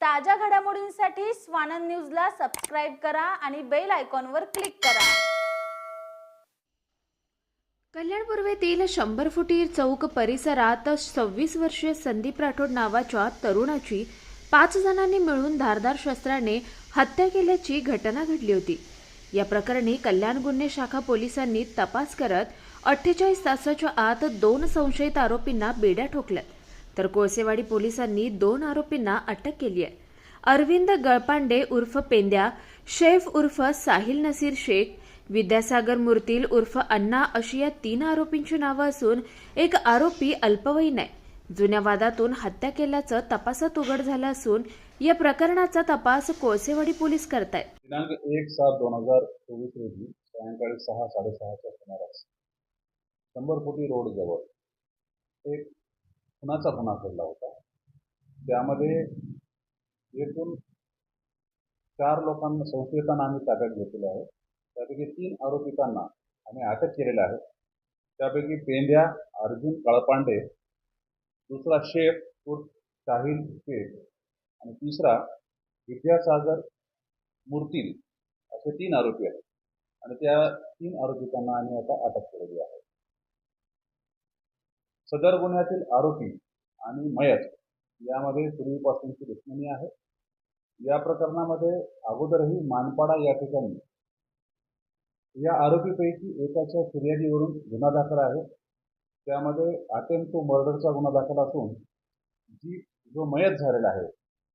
ताज्या घडामोडींसाठी स्वानंद न्यूजला सबस्क्राईब करा आणि बेल आयकॉनवर क्लिक करा. कल्याण पूर्वेतील शंभर फुटी चौक परिसरात सव्वीस वर्षीय संदीप राठोड नावाच्या तरुणाची पाच जणांनी मिळून धारदार शस्त्राने हत्या केल्याची घटना घडली होती. या प्रकरणी कल्याण गुन्हे शाखा पोलिसांनी तपास करत अठ्ठेचाळीस तासाच्या आत दोन संशयित आरोपींना बेड्या ठोकल्यात. तर कोळसेवाडी पोलिसांनी दोन आरोपींना अटक केली आहे. अरविंद गळपांडे उर्फ पेंद्या शेफ उर्फ साहिल नसीर शेख विद्यासागर मूर्तील उर्फ अण्णा अशी या तीन आरोपींची नावं असून एक आरोपी अल्पवयीन आहे. जुन्या वादातून हत्या केल्याचं तपासात उघड झालं असून या प्रकरणाचा तपास कोळसेवाडी पोलीस करतायत. दिनांक एक सात दोन हजार चोवीस रोजी सायंकाळी सहा साडेसहाच्या सुमारास शंभर फुटी रोडजवळ एक खुनाचा गुन्हा घडला होता? त्यामध्ये एकूण चार लोकांना संशयितांना आम्ही ताब्यात घेतलेलं आहे. त्यापैकी तीन आरोपितांना आम्ही अटक केलेलं आहे. त्यापैकी पेंड्या अर्जुन कळपांडे दुसरा शेख उर्फ साहिल शेख आणि तिसरा विद्यासागर मूर्तील असे तीन आरोपी आहेत. आणि त्या तीन आरोपितांना आम्ही आता अटक केलेली आहे. सदर गुन्ह्यातील आरोपी आणि मयत यामध्ये पूर्वीपासूनची दुश्मनी आहे. या प्रकरणामध्ये अगोदरही मानपाडा या ठिकाणी या आरोपीपैकी एकाच्या फिर्यादीवरून गुन्हा दाखल आहे. त्यामध्ये अटेम्प्ट टू मर्डरचा गुन्हा दाखल असून जी जो मयत झालेला आहे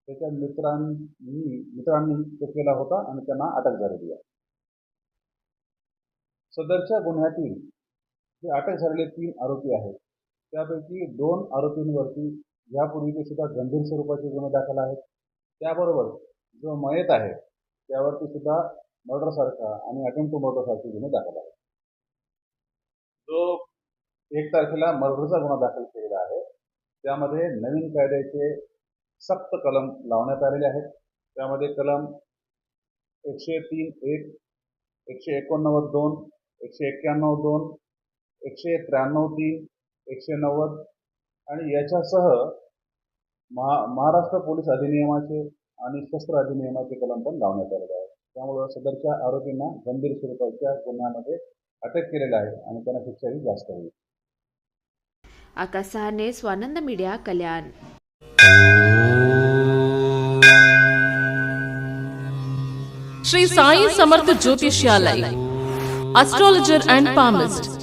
त्याच्या मित्रांनी मित्रांनी तो केला होता आणि त्यांना अटक झालेली आहे. सदरच्या गुन्ह्यातील जे अटक झालेले तीन आरोपी आहेत त्यापैकी दोन आरोपींवरती यापूर्वीचे सुद्धा गंभीर स्वरूपाचे गुन्हे दाखल आहेत. त्याबरोबर जो मयत आहे त्यावरती सुद्धा मर्डरसारखा आणि अटेम्प्ट टू मर्डरसारखे गुन्हे दाखल आहेत. जो एक तारखेला मर्डरचा गुन्हा दाखल केलेला आहे त्यामध्ये नवीन कायद्याचे सक्त कलम लावण्यात आलेले आहेत. त्यामध्ये कलम एकशे तीन एक एकशे एकोणनव्वद दोन एकशे एक्क्याण्णव दोन एकशे त्र्याण्णव तीन एकशे नव्वद. आणि याच्यासह महा महाराष्ट्र पोलीस अधिनियमाचे आणि शस्त्र अधिनियमाचे कलम पण लावण्यात आलेले आहे त्यामुळं सदरच्या आरोपींना गंभीर स्वरूपाच्या गुन्ह्यामध्ये अटक केलेलं आहे आणि त्यांना शिक्षाही जास्त होईल. Akash Sahane Swanand media Kalyan. Shri Sai Samarth Jyotishalaya astrologer and palmist